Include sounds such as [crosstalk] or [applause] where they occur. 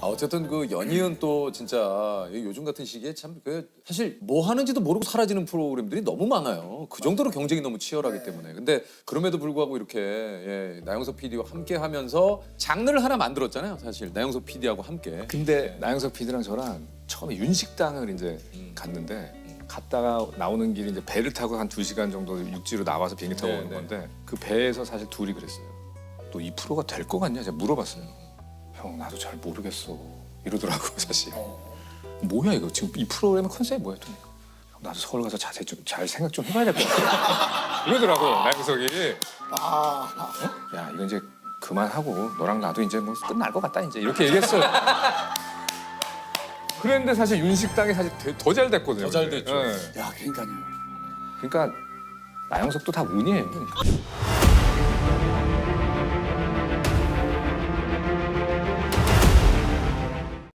아, 어쨌든 그 연이은 또 진짜 요즘 같은 시기에 참 그 사실 뭐 하는지도 모르고 사라지는 프로그램들이 너무 많아요. 그 정도로 경쟁이 너무 치열하기 때문에. 근데 그럼에도 불구하고 이렇게 예, 나영석 PD와 함께 하면서 장르를 하나 만들었잖아요. 사실 나영석 PD하고 함께. 근데 나영석 PD랑 저랑 처음에 윤식당을 이제 갔는데 갔다가 나오는 길이 이제 배를 타고 한 두 시간 정도 육지로 나와서 비행기 타고 네, 오는 네. 건데 그 배에서 사실 둘이 그랬어요. 너이 프로가 될거 같냐? 제가 물어봤어요. 형 나도 잘 모르겠어 이러더라고 [laughs] 사실. 뭐야 이거 지금 이 프로그램의 컨셉이 뭐야? 했더니 형, 나도 서울 가서 자세히 좀 잘 생각 좀 해봐야 될 것 같아. [laughs] 이러더라고 나영석이. 어? 야 이거 이제 그만하고 너랑 나도 이제 뭐 끝날 것 같다 이제 이렇게 얘기했어요. [laughs] 그랬는데 사실 윤식당이 사실 더 잘 됐거든요. 더잘. 됐죠. 예. 야, 그러니까요. 그러니까 나영석도 다 운이에요.